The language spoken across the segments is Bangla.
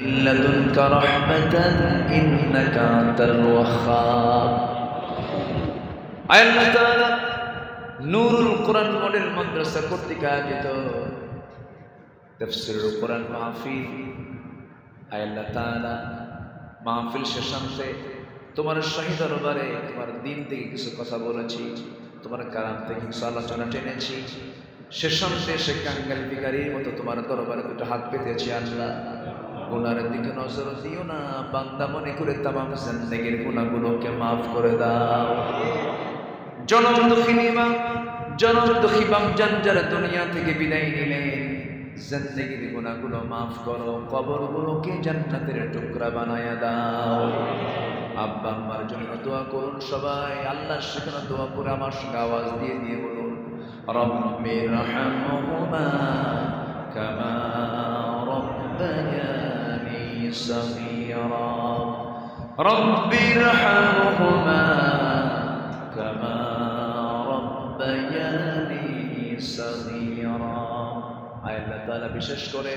لدنك رحمة إنك أنت الوهاب আল্লাহ তাআলা নূরুল কোরআন মডেল মাদ্রাসা কর্তৃক আয়োজিত তাফসীরুল কোরআন মাহফিল আল্লাহ তাআলা মাহফিল শেষান্তে তোমার শাহী দরবারে তোমার দিন থেকে কিছু কথা বলেছি তোমার কালাম থেকে কিছু আলোচনা টেনেছি শেষান্তে সে কাঙ্গাল বিকারীর মতো তোমার দরবারে দুটো হাত পেতেছি আল্লাহ গুনার দিকে নজর দিও না বান্দা মনে করে তামাম জিন্দেগির গুনাহগুলোকে মাফ করে দাও জনম দুঃখিনী মা জনম দুঃখী বাম যার দুনিয়া থেকে বিদায় নিলেন জিন্দেগির গুনাহগুলো মাফ করো কবরগুলোকে জান্নাতের টুকরা বানায়া দাও আব্বা আম্মার জন্য দোয়া করুন সবাই আল্লাহ সেখানে দোয়া করে আমার সঙ্গে আওয়াজ দিয়ে দিয়ে বলুন রব্বি রহমহুমা কামা ربياني صغيرا رب ارحمهما كما ربياني صغيرا আল্লাহ তাআলা বিশেষ করে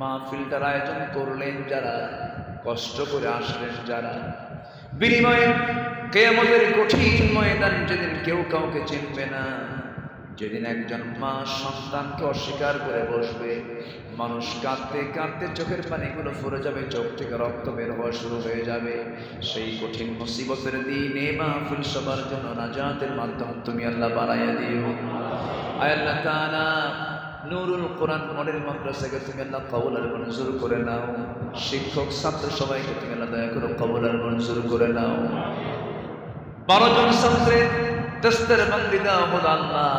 মাহফিলটার আয়োজন করলেন যারা কষ্ট করে আসলেন যারা বিনিময়ে কেয়ামতের কঠিন ময়দান যেদিন কেউ কাউকে চিনবে না যেদিন একজন মা সন্তানকে অস্বীকার করে বসবে, মানুষ কাঁদতে কাঁদতে চোখের পানিগুলো ফুরে যাবে, চোখ থেকে রক্ত বের হওয়া শুরু হয়ে যাবে। সেই কঠিন মুসিবতের দিনে মাহফিল সবার জন্য নাজাতের মাধ্যম তুমি আল্লাহ বাড়াইয়া দিও। আল্লাহ তাআলা, নুরুল কোরআন মডেল মাদ্রাসাকে তুমি আল্লাহ কবুল আর মঞ্জুর করে নাও। শিক্ষক, ছাত্র সবাইকে তুমি আল্লাহ দয়া করে কবুল আর মঞ্জুর করে নাও। বারো জন ছাত্রের দস্তের বন্দি দাও খোদা আল্লাহ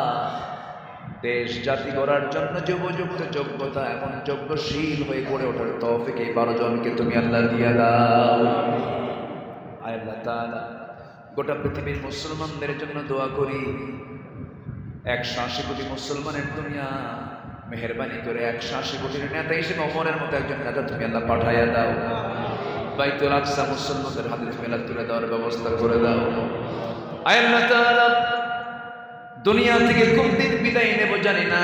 দেশ জাতি করার জন্য যে উপযুক্ত যোগ্যতা, এমন যোগ্যশীল হয়ে গড়ে ওঠার তৌফিক এই বারো জনকে তুমি আল্লাহ দিয়ে দাও। আল্লাহ তাআলা, গোটা পৃথিবীর মুসলমানদের জন্য দোয়া করি। একশো আশি কোটি মুসলমানের দুনিয়া, মেহরবানি করে একশো আশি কোটির নেতা হিসেবে অমরের মতো একজন নেতা তুমি আল্লাহ পাঠাইয়া দাও। বাইতুল আকসা মুসলমানদের হাতে তুমি আল্লাহ তুলে দেওয়ার ব্যবস্থা করে দাও। আল্লাহ তাআলা, দুনিয়া থেকে কোন দিন বিদায় নেব জানি না।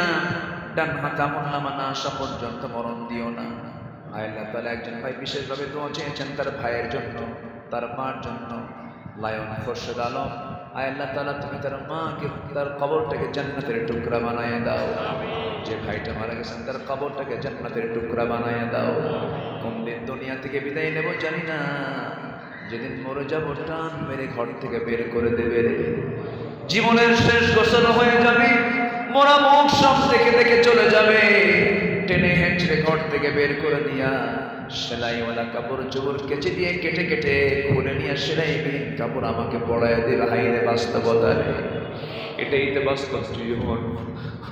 ডান হাত আমল নামা না আসা পর্যন্ত মরণ দিও না। আল্লাহ তাআলা, একজন ভাই বিশেষভাবে দোয়া চেয়েছেন তার ভাইয়ের জন্য, তার মার জন্য। লায়ন খোরশেদ আলম আল্লাহ তাআলা, তুমি তার মাকে, তার কবরটাকে জান্নাতের টুকরা বানায় দাও। যে ভাইটা মারা গেছেন, তার কবরটাকে জান্নাতের টুকরা বানায় দাও। কোন দিন দুনিয়া থেকে বিদায় নেব জানি না। যেদিন মরে যাব, টান মেরে ঘর থেকে বের করে দেবে রে। জীবনের শেষ গোসল হয়ে যাবে, মোরা মুখ সব দেখে দেখে চলে যাবে। টেনে হেঁচড়ে ঘর থেকে বের করে দিয়া সেলাইওয়ালা কাপড় চোপড় কেচে দিয়ে কেটে কেটে খুলে নিয়ে সেলাই কাপড় আমাকে পড়ায় দিবে হাইরে বাস্তবতা এটাই তো বাস্তব জীবন।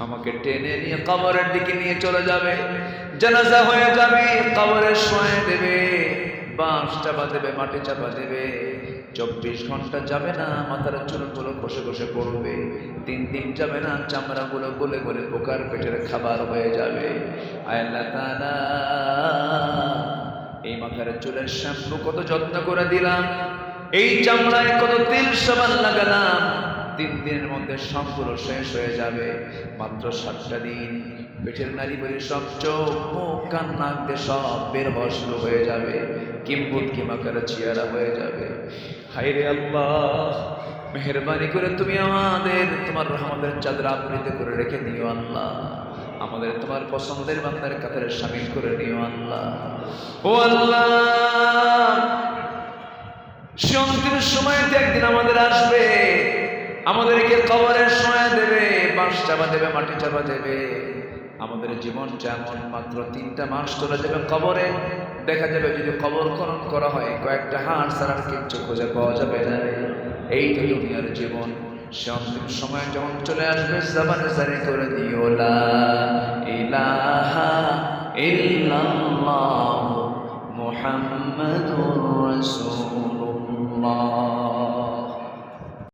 আমাকে টেনে নিয়ে কবরের দিকে নিয়ে চলে যাবে, জানাজা হয়ে যাবে কবরের শোয়ে দেবে। বাঁশ চাপা দেবে মাটি চাপা দেবে। চব্বিশ ঘণ্টা যাবে না, মাথার চুলগুলো বসে বসে পড়বে। তিন দিন যাবে না, চামড়াগুলো গলে গলে পোকার পেটের খাবার হয়ে যাবে। আল্লাহ এই মাথার চুলের শ্যাম্পু কত যত্ন করে দিলাম। এই চামড়ায় কত তেল সাবান লাগালাম। তিন দিনের মধ্যে সবগুলো শেষ হয়ে যাবে। মাত্র সাতটা দিন পেটের নারী বলি সব চোখ, মুখ, কান, নাক দিয়ে সব বের হওয়া শুরু হয়ে যাবে। কিম্বুত কিমাকার চিয়ারা হয়ে যাবে। হাইরে আল্লাহ, মেহরবানি করে তুমি আমাদের, তোমার রহমতের চাদর আবৃত করে রেখে দিও আল্লাহ। আমাদের, তোমার পছন্দের বান্দার কাতারে সামিল করে নিও আল্লাহ। ও আল্লাহ সে অন্তিম সময়তে একদিন আমাদের আসবে। আমাদেরকে কবরের সময় দেবে, বাঁশ চাপা দেবে, মাটি চাপা দেবে। আমাদের জীবন যেমন মাত্র তিনটা মাস চলে যাবে কবরে, দেখা যাবে যদি কবর খনন করা হয়, কয়েকটা হাড় আর কিচ্ছু খুঁজে পাওয়া যাবে না। এই দুনিয়ার জীবন। সে অন্তিম সময় যখন চলে আসবে, জাবানে জারি করে দিও, লা ইলাহা ইল্লাল্লাহ মুহাম্মাদুর রাসূলুল্লাহ।